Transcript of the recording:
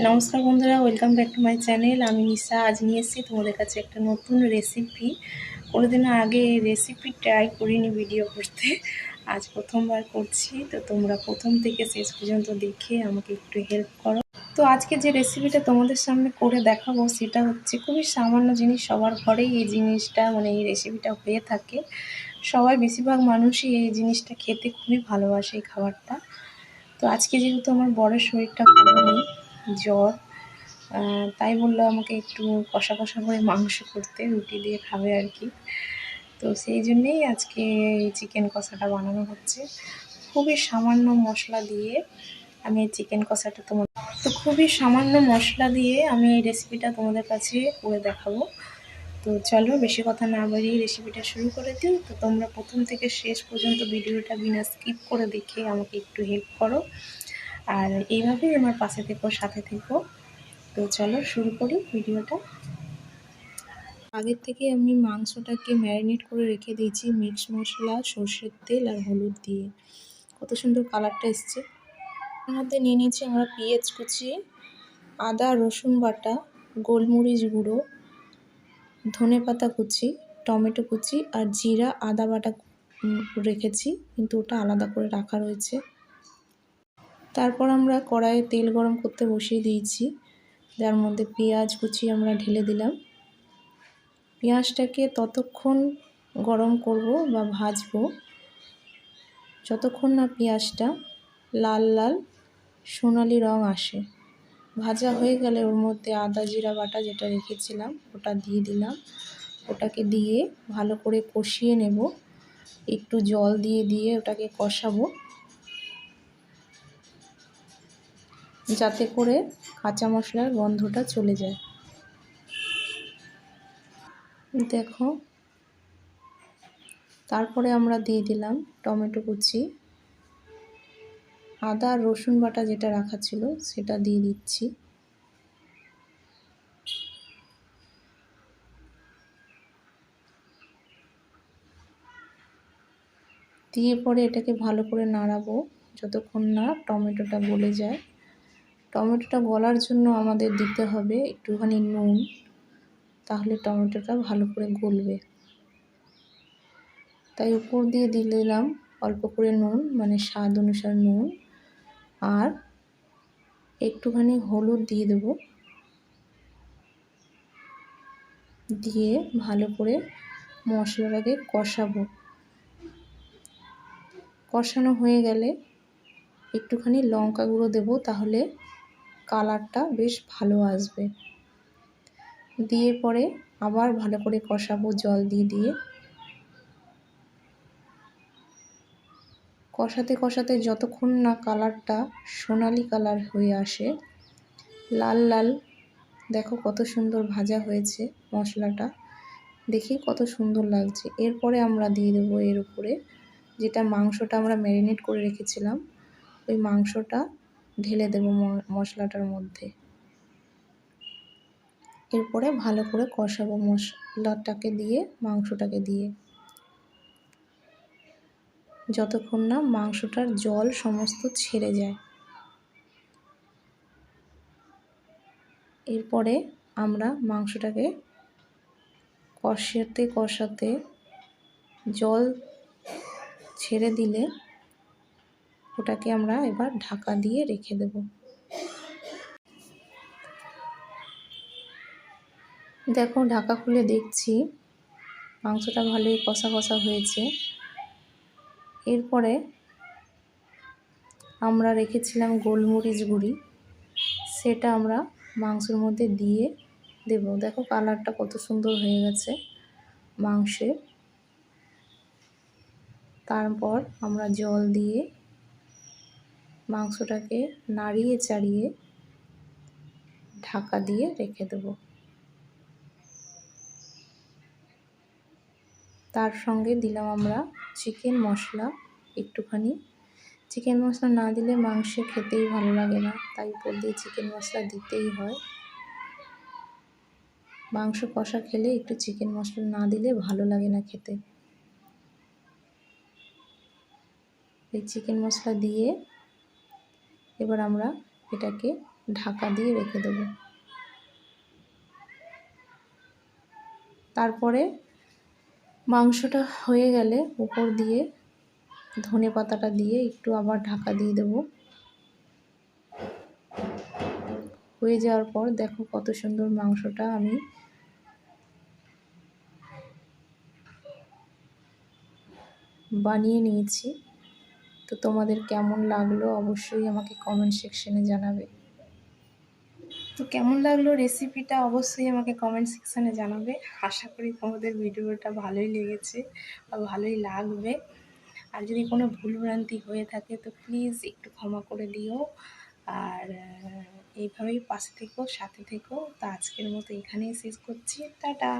নমস্কার বন্ধুরা welcome back to my channel আমি নিশা, আজ নিয়ে এসেছি তোমাদের কাছে একটা নতুন রেসিপি কোনোদিনও আগে রেসিপি ট্রাই করিনি ভিডিও করতে। আজ প্রথমবার করছি, তো তোমরা প্রথম থেকে শেষ পর্যন্ত দেখে আমাকে একটু হেল্প করো। তো আজকে যে রেসিপিটা তোমাদের সামনে করে দেখাবো, সেটা হচ্ছে খুবই সামান্য জিনিস। সবার ঘরেই এই জিনিসটা মানে এই রেসিপিটা হয়ে থাকে। সবাই বেশিরভাগ মানুষই এই জিনিসটা খেতে খুবই ভালোবাসে এই খাবারটা। তো আজকে যেহেতু আমার বড়ের শরীরটা ভালো নেই জ্বর তাই বলল আমাকে একটু কষা কষা করে মাংস করতে, রুটি দিয়ে খাবে আর কি। তো সেই জন্যেই আজকে এই চিকেন কষাটা বানানো হচ্ছে। খুবই সামান্য মশলা দিয়ে আমি এই চিকেন কষাটা তোমার তো খুবই সামান্য মশলা দিয়ে আমি এই রেসিপিটা তোমাদের কাছে করে দেখাবো। তো চলো বেশি কথা না বাড়িয়ে রেসিপিটা শুরু করে দিই। তো তোমরা প্রথম থেকে শেষ পর্যন্ত ভিডিওটা বিনা স্কিপ করে দেখে আমাকে একটু হেল্প করো। আর এইভাবেই আমার পাশে থেকো, সাথে থেকো। তো চলো শুরু করি ভিডিওটা। আগের থেকে আমি মাংসটাকে ম্যারিনেট করে রেখে দিয়েছি মিক্স মশলা, সর্ষের তেল আর হলুদ দিয়ে। কত সুন্দর কালারটা এসছে। মধ্যে নিয়ে নিয়েছি আমরা পেঁয়াজ কুচি, আদা, রসুন বাটা, গোলমরিচ গুঁড়ো, ধনে পাতা কুচি, টমেটো কুচি আর জিরা, আদা বাটা রেখেছি। কিন্তু ওটা আলাদা করে রাখা রয়েছে। তারপর আমরা কড়াইয়ে তেল গরম করতে বসিয়ে দিয়েছি। যার মধ্যে পেঁয়াজ কুচি আমরা ঢেলে দিলাম। পেঁয়াজটাকে ততক্ষণ গরম করব বা ভাজবো। যতক্ষণ না পেঁয়াজটা লাল লাল সোনালি রং আসে। ভাজা হয়ে গেলে ওর মধ্যে আদা, জিরা বাটা যেটা রেখেছিলাম, ওটা দিয়ে দিলাম। ওটাকে দিয়ে ভালো করে কষিয়ে নেব। একটু জল দিয়ে দিয়ে ওটাকে কষাবো। যাতে করে কাঁচা মশলার গন্ধটা চলে যায়। দেখো। তারপরে আমরা দিয়ে দিলাম টমেটো কুচি। আদা আর রসুন বাটা যেটা রাখা ছিল সেটা দিয়ে দিচ্ছি। দিয়ে পরে এটাকে ভালো করে নাড়াবো, যতক্ষণ না টমেটোটা গলে যায়। টমেটোটা গলার জন্য আমাদের দিতে হবে একটুখানি নুন। তাহলে টমেটোটা ভালো করে গলবে। তাই উপর দিয়ে দিলাম অল্প করে নুন মানে স্বাদ অনুসার নুন। আর একটুখানি হলুদ দিয়ে দেব। দিয়ে ভালো করে মশলাটাকে কষাবো। কষানো হয়ে গেলে একটুখানি লঙ্কা গুঁড়ো দেবো, তাহলে কালারটা বেশ ভালো আসবে। দিয়ে পরে আবার ভালো করে কষাবো জল দিয়ে দিয়ে। কষাতে কষাতে যতক্ষণ না কালারটা সোনালি কালার হয়ে আসে, লাল লাল, দেখো কত সুন্দর ভাজা হয়েছে মশলাটা। দেখি কত সুন্দর লাগছে। এরপরে আমরা দিয়ে দেবো এর উপরে যেটা মাংসটা আমরা ম্যারিনেট করে রেখেছিলাম, ওই মাংসটা ঢেলে দেব মশলাটার মধ্যে। এরপরে ভালো করে কষাবো মশলাটাকে দিয়ে, মাংসটাকে দিয়ে। যতক্ষণ না মাংসটার জল সমস্ত ছেড়ে যায়। এরপরে আমরা মাংসটাকে কষাতে কষাতে জল ছেড়ে দিলে ওটাকে আমরা এবার ঢাকা দিয়ে রেখে দেব। দেখো, ঢাকা খুলে দেখছি। মাংসটা ভালোই কষা কষা হয়েছে। এরপরে আমরা রেখেছিলাম গোলমরিচ গুঁড়ি। সেটা আমরা মাংসের মধ্যে দিয়ে দেব। দেখো, কালারটা কত সুন্দর হয়ে গেছে মাংসে তারপর আমরা জল দিয়ে মাংসটাকে নাড়িয়ে চাড়িয়ে ঢাকা দিয়ে রেখে দেব। তার সঙ্গে দিলাম আমরা চিকেন মশলা একটুখানি। চিকেন মশলা না দিলে মাংসে খেতেই ভালো লাগে না, তাই উপর দিয়ে চিকেন মশলা দিতেই হয়। মাংস কষা খেলে একটু চিকেন মশলা না দিলে ভালো লাগে না খেতে। এই চিকেন মশলা দিয়ে এবার আমরা এটাকে ঢাকা দিয়ে রেখে দেবো। তারপরে মাংসটা হয়ে গেলে উপর দিয়ে ধনে পাতাটা দিয়ে একটু আবার ঢাকা দিয়ে দেবো। হয়ে যাওয়ার পর দেখো কত সুন্দর মাংসটা আমি বানিয়ে নিয়েছি। তো তোমাদের কেমন লাগল অবশ্যই আমাকে কমেন্ট সেকশনে জানাবে। তো কেমন লাগল রেসিপিটা অবশ্যই আমাকে কমেন্ট সেকশানে জানাবে। আশা করি তোমাদের ভিডিওটা ভালোই লেগেছে বা ভালোই লাগবে। আর যদি কোনো ভুলভ্রান্তি হয়ে থাকে তো প্লিজ একটু ক্ষমা করে দিও। আর এইভাবেই পাশে থেকো, সাথে থেকো। তো আজকের মতো এখানেই শেষ করছি। টাটা!